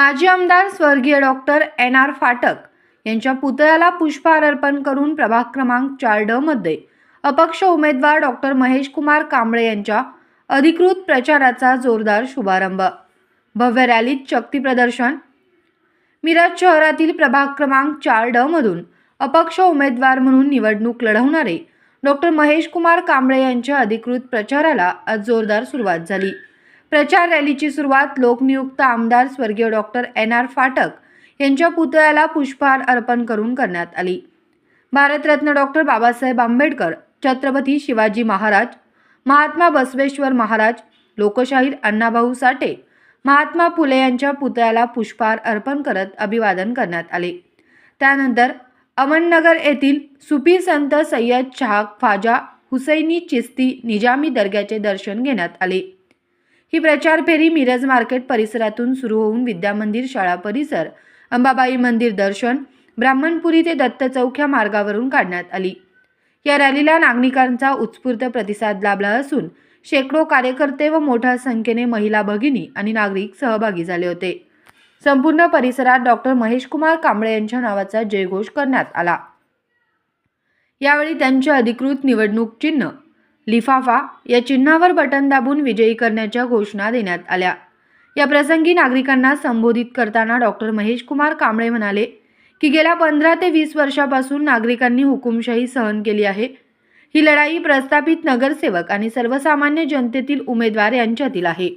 माजी आमदार स्वर्गीय डॉक्टर एन आर फाटक यांच्या पुतळ्याला पुष्पहार अर्पण करून प्रभाग क्रमांक चार ड मध्ये अपक्ष उमेदवार डॉक्टर महेश कुमार कांबळे यांच्या अधिकृत प्रचाराचा जोरदार शुभारंभ. भव्य रॅलीत शक्ती प्रदर्शन. मिरज शहरातील प्रभाग क्रमांक चार ड मधून अपक्ष उमेदवार म्हणून निवडणूक लढवणारे डॉक्टर महेश कुमार कांबळे यांच्या अधिकृत प्रचाराला आज जोरदार सुरुवात झाली. प्रचार रॅलीची सुरुवात लोकनियुक्त आमदार स्वर्गीय डॉक्टर एन आर फाटक यांच्या पुतळ्याला पुष्पहार अर्पण करून करण्यात आली. भारतरत्न डॉक्टर बाबासाहेब आंबेडकर छत्रपती शिवाजी महाराज महात्मा बसवेश्वर महाराज लोकशाहीर अण्णाभाऊ साठे महात्मा फुले यांच्या पुतळ्याला पुष्पहार अर्पण करत अभिवादन करण्यात आले. त्यानंतर अमननगर येथील सुफी संत सय्यद शाह ख्वाजा हुसैनी चिस्ती निजामी दर्ग्याचे दर्शन घेण्यात आले. ही प्रचार फेरी मिरज मार्केट परिसरातून सुरू होऊन विद्यामंदिर शाळा परिसर अंबाबाई मंदिर दर्शन ब्राह्मणपुरी ते दत्त चौक या मार्गावरून काढण्यात आली. या रॅलीला नागरिकांचा उत्स्फूर्त प्रतिसाद लाभला असून शेकडो कार्यकर्ते व मोठ्या संख्येने महिला भगिनी आणि नागरिक सहभागी झाले होते. संपूर्ण परिसरात डॉक्टर महेश कुमार कांबळे यांच्या नावाचा जयघोष करण्यात आला. यावेळी त्यांचे अधिकृत निवडणूक चिन्ह लिफाफा या चिन्हावर बटन दाबून विजयी करण्याच्या घोषणा देण्यात आल्या. या प्रसंगी नागरिकांना संबोधित करताना डॉक्टर महेश कुमार कांबळे म्हणाले की गेल्या पंधरा ते वीस वर्षापासून नागरिकांनी हुकुमशाही सहन केली आहे. ही लढाई प्रस्थापित नगरसेवक आणि सर्वसामान्य जनतेतील उमेदवार यांच्यातील आहे.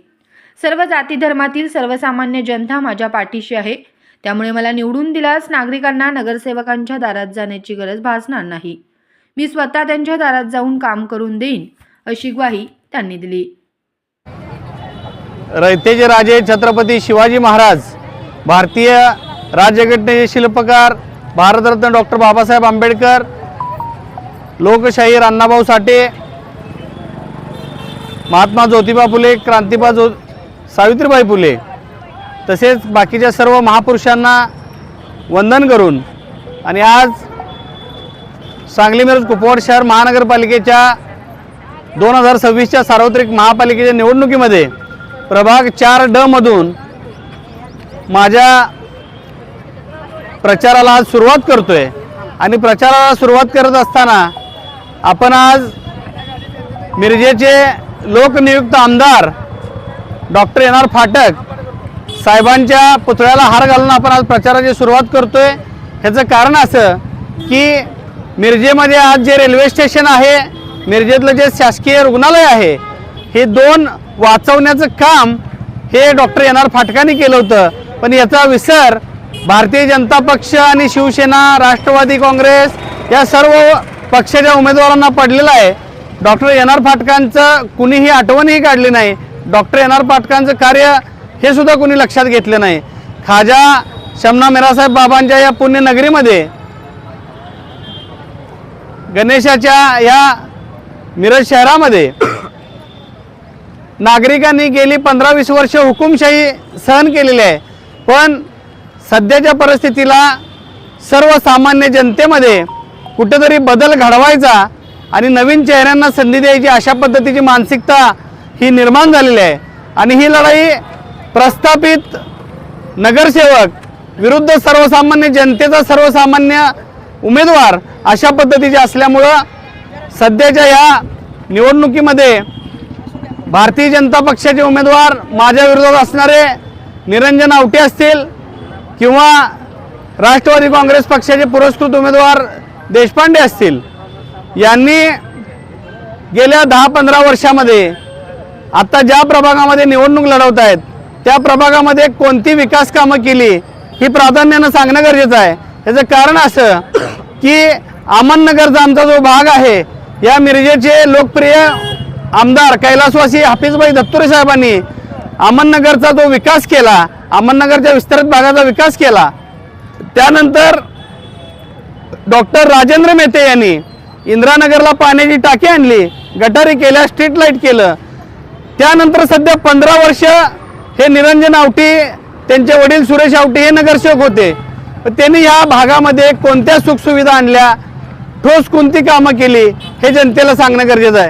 सर्व जाती धर्मातील सर्वसामान्य जनता माझ्या पाठीशी आहे. त्यामुळे मला निवडून दिल्यास नागरिकांना नगरसेवकांच्या दारात जाण्याची गरज भासणार नाही. मी स्वतः त्यांच्या दारात जाऊन काम करून देईन अशी ग्वाही त्यांनी दिली. रयतेचे राजे छत्रपती शिवाजी महाराज भारतीय राज्यघटनेचे शिल्पकार भारतरत्न डॉक्टर बाबासाहेब आंबेडकर लोकशाहीर अण्णाभाऊ साठे महात्मा ज्योतिबा फुले क्रांतिबा जो सावित्रीबाई फुले तसेच बाकीच्या सर्व महापुरुषांना वंदन करून आणि आज सांगली मिरज कुपवाड शहर महानगरपालिकेच्या दोन हजार सव्वीसच्या सार्वत्रिक महापालिकेच्या निवडणुकीमध्ये प्रभाग चार ड मधून माझ्या प्रचाराला आज सुरुवात करतो आहे आणि प्रचाराला सुरुवात करत असताना आपण आज मिरजेचे लोकनियुक्त आमदार डॉक्टर एन आर फाटक साहेबांच्या पुतळ्याला हार घालून आपण आज प्रचाराची सुरुवात करतोय. ह्याचं कारण असं की मिरजेमध्ये आज जे रेल्वे स्टेशन आहे मिरजेतलं जे शासकीय रुग्णालय आहे हे दोन वाचवण्याचं काम हे डॉक्टर एन आर फाटकांनी केलं होतं. पण याचा विसर भारतीय जनता पक्ष आणि शिवसेना राष्ट्रवादी काँग्रेस या सर्व पक्षाच्या उमेदवारांना पडलेला आहे. डॉक्टर एन आर फाटकांचं कुणीही आठवणही काढली नाही. डॉक्टर एन आर फाटकांचं कार्य हे सुद्धा कुणी लक्षात घेतलं नाही. खाजा शमना मिरासाहेब बाबांच्या या पुण्यनगरीमध्ये गणेशाच्या या मिरज शहरामध्ये नागरिकांनी गेली पंधरा वीस वर्ष हुकुमशाही सहन केलेली आहे. पण सध्याच्या परिस्थितीला सर्वसामान्य जनतेमध्ये कुठेतरी बदल घडवायचा आणि नवीन चेहऱ्यांना संधी द्यायची अशा पद्धतीची मानसिकता ही निर्माण झालेली आहे. आणि ही लढाई प्रस्थापित नगरसेवक विरुद्ध सर्वसामान्य जनतेचा सर्वसामान्य उमेदवार अशा पद्धतीचे असल्यामुळं सध्याच्या या निवडणुकीमध्ये भारतीय जनता पक्षाचे उमेदवार माझ्या विरोधात असणारे निरंजन आवटे असतील किंवा राष्ट्रवादी काँग्रेस पक्षाचे पुरस्कृत उमेदवार देशपांडे असतील यांनी गेल्या दहा पंधरा वर्षामध्ये आत्ता ज्या प्रभागामध्ये निवडणूक लढवत आहेत त्या प्रभागामध्ये कोणती विकास कामं केली ही प्राधान्यानं सांगणं गरजेचं आहे. याचं कारण असं की अहमदनगरचा आमचा जो भाग आहे या मिरजेचे लोकप्रिय आमदार कैलासवासी हाफिजभाई दत्तुरे साहेबांनी अहमदनगरचा जो विकास केला अहमदनगरच्या विस्तारित भागाचा विकास केला त्यानंतर डॉक्टर राजेंद्र मेहते यांनी इंदिरानगरला पाण्याची टाकी आणली गटारी केल्या स्ट्रीट लाइट केलं. त्यानंतर सध्या पंधरा वर्ष हे निरंजन आवटी त्यांचे वडील सुरेश आवटी हे नगरसेवक होते. त्यांनी या भागामध्ये कोणत्या सुखसुविधा आणल्या? ठोस कोणती कामं केली? हे जनतेला सांगणं गरजेचं आहे.